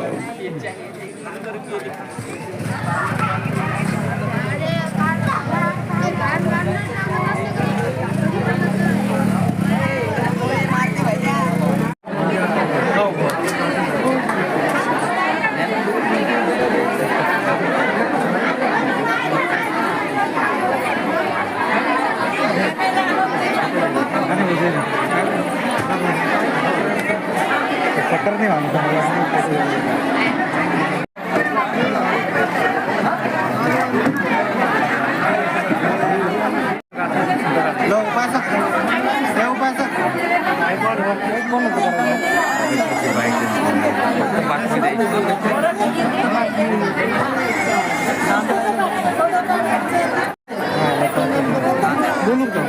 Thank you. चक्कर नाही मानतो लो उपासक हे उपासक कोण होतं करायला? हा, लेकरं. बोलू का?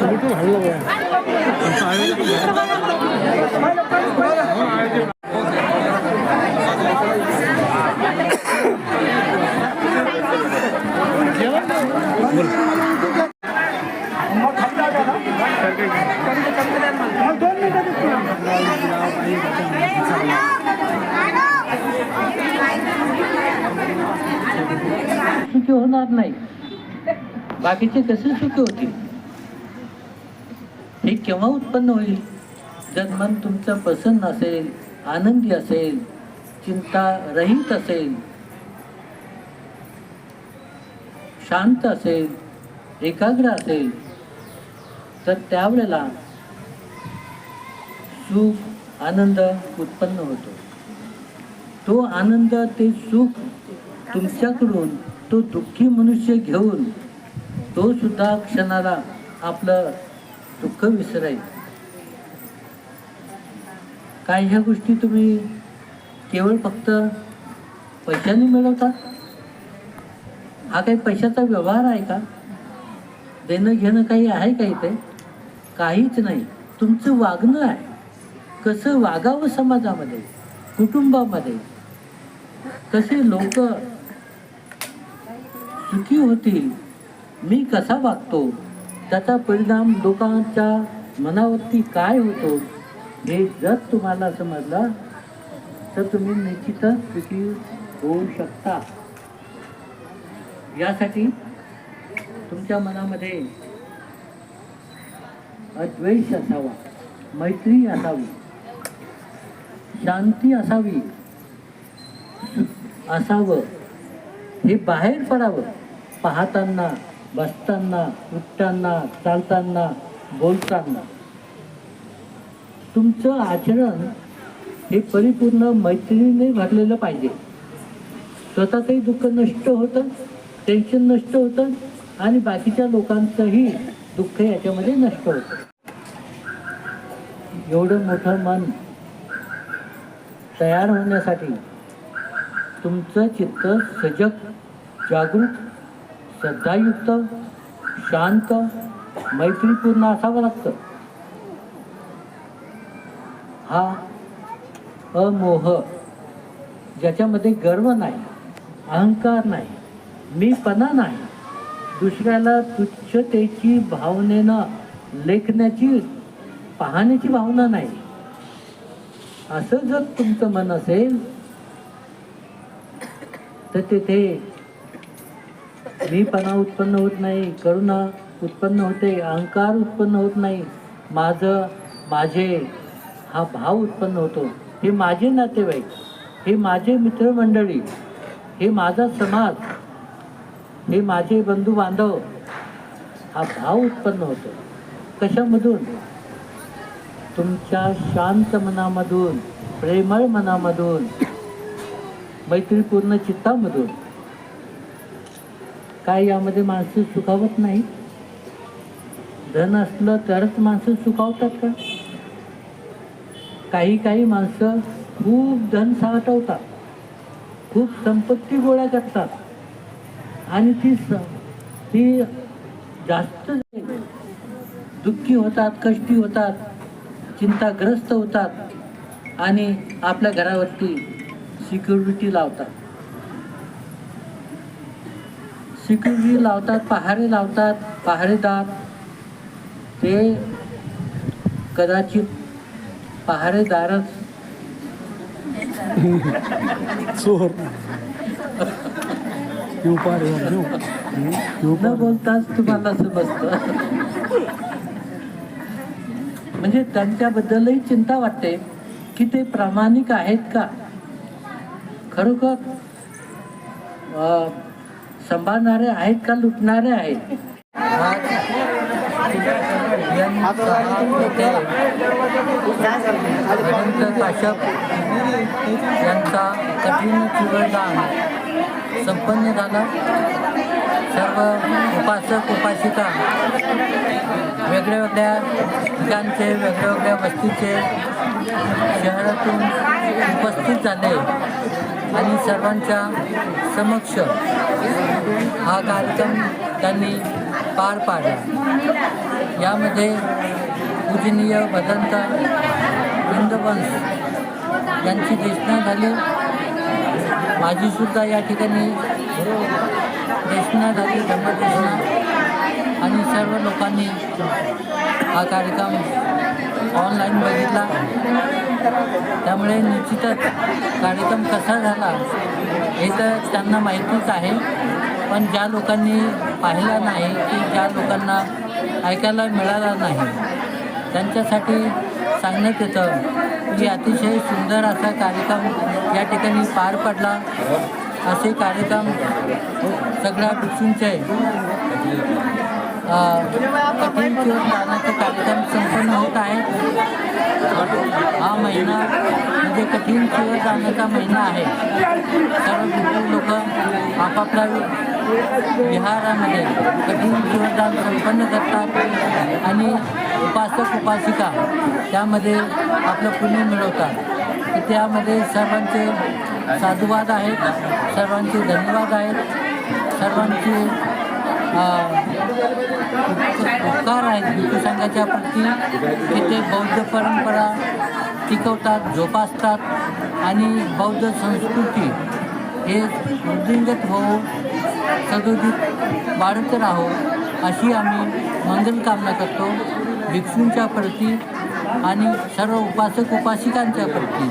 बिलकुल हळू आहे. सुखी होणार नाही. बाकीचे कसे सुखी होतील? हे केव्हा उत्पन्न होईल? जर मन तुमचं प्रसन्न असेल आनंदी असेल चिंता रहित असेल शांत असेल एकाग्र असेल तर त्यावेळेला सुख आनंद उत्पन्न होतो. तो आनंद ते सुख तुमच्याकडून तो दुःखी मनुष्य घेऊन तो सुद्धा क्षणाला आपलं दुःख विसरायचं काय ह्या गोष्टी तुम्ही केवळ फक्त पैशाने मिळवता? हा काही पैशाचा व्यवहार आहे का? देणं घेणं काही आहे का इथे? काहीच नाही. तुमचं वागणं आहे. कसं वागावं समाजामध्ये? कुटुंबामध्ये? कसे लोक चुकी होतील? मी कसा वागतो? त्याचा परिणाम लोकांच्या मनावरती काय होतो? हे जर तुम्हाला समजलं तर तुम्ही निश्चितच सुखी होऊ शकता. यासाठी तुमच्या मनामध्ये अद्वेष असावा मैत्री असावी शांती असावी असावं हे बाहेर पडावं. पाहताना बसताना उठताना चालताना बोलताना. तुमचं आचरण हे परिपूर्ण मैत्रीने भरलेलं पाहिजे. स्वतः काही दुःख नष्ट होतं. टेन्शन नष्ट होतं आणि बाकीच्या लोकांचंही दुःख याच्यामध्ये नष्ट होतं. एवढं मोठं मन तयार होण्यासाठी तुमचं चित्त सजग जागरूक श्रद्धायुक्त शांत मैत्रीपूर्ण असावं लागतं. हा अमोह ज्याच्यामध्ये गर्व नाही अहंकार नाही मीपणा नाही. दुसऱ्याला तुच्छतेची भावनेनं लेखण्याची पाहण्याची भावना नाही. असं जर तुमचं मन असेल तर तेथे मीपणा उत्पन्न होत नाही करुणा उत्पन्न होते अहंकार उत्पन्न होत नाही. माझं माझे हा भाव उत्पन्न होतो. हे माझे नातेवाईक हे माझे मित्रमंडळी हे माझा समाज हे माझे बंधू बांधव हा भाव उत्पन्न होतो. कशामधून? तुमच्या शांत मनामधून प्रेमळ मनामधून मैत्रीपूर्ण चित्तामधून. काय यामध्ये माणसं सुखावत नाही? धन असलं तरच माणसं सुखावतात का? काही काही माणसं खूप धन साठवतात. खूप संपत्ती गोळा करतात. आणि ती ती जास्त दुःखी होतात कष्टी होतात चिंताग्रस्त होतात आणि आपल्या घरावरती सिक्युरिटी लावतात. सिक्युरिटी लावतात पहारे लावतात पहारेदार ते कदाचित पहारेदारच चोर. पार येऊ न बोलताच तुम्हाला समजतं. म्हणजे त्यांच्याबद्दलही चिंता वाटते की ते प्रामाणिक आहेत का? खरोखर सांभाळणारे आहेत का लुटणारे आहेत? यांचा कठीण चिवरदान संपन्न झाला. सर्व उपासक उपासिका वेगळ्या वेगळ्या ठिकाणचे वेगळ्या वेगळ्या वस्तीचे शहरातून उपस्थित झाले आणि सर्वांच्या समक्ष हा कार्यक्रम त्यांनी पार पाडला. यामध्ये पूजनीय भदंत वृंदवंश यांची देशना झाली. माझीसुद्धा या ठिकाणी देशना झाली धर्मदेशना आणि सर्व लोकांनी हा कार्यक्रम ऑनलाईन बघितला. त्यामुळे निश्चितच कार्यक्रम कसा झाला हे तर त्यांना माहितीच आहे. पण ज्या लोकांनी पाहिला नाही की ज्या लोकांना ऐकायला मिळाला नाही त्यांच्यासाठी सांगण्यात येतं की अतिशय सुंदर असा कार्यक्रम या ठिकाणी पार पडला. असे कार्यक्रम सगळ्या भिक्षूंचे. अ, कठीण दानाचे कार्यक्रम संपन्न होत आहे. हा महिना म्हणजे कठीण दानाचा महिना आहे. सर्व भिक्षू लोक आपापल्या विहारामध्ये कठीण जीवनदान संपन्न करतात आणि उपासक उपासिका त्यामध्ये आपलं पुण्य मिळवतात. त्यामध्ये सर्वांचे साधुवाद आहेत सर्वांचे धन्यवाद आहेत सर्वांचे उपकार आहेत. भिक्षू संघाच्या प्रती की ते बौद्ध परंपरा टिकवतात जोपासतात आणि बौद्ध संस्कृती हे वृद्धिंगत होऊ सदोदित वाढत राहो अशी आम्ही मंगल कामना करतो. भिक्षूंच्या प्रती आणि सर्व उपासक उपासिकांच्या प्रती.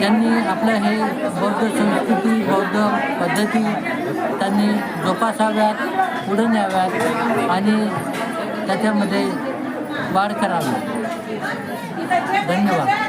त्यांनी आपलं हे बौद्ध संस्कृती बौद्ध पद्धती त्यांनी जोपासाव्यात पुढे न्याव्यात आणि त्याच्यामध्ये वाढ करावी. धन्यवाद.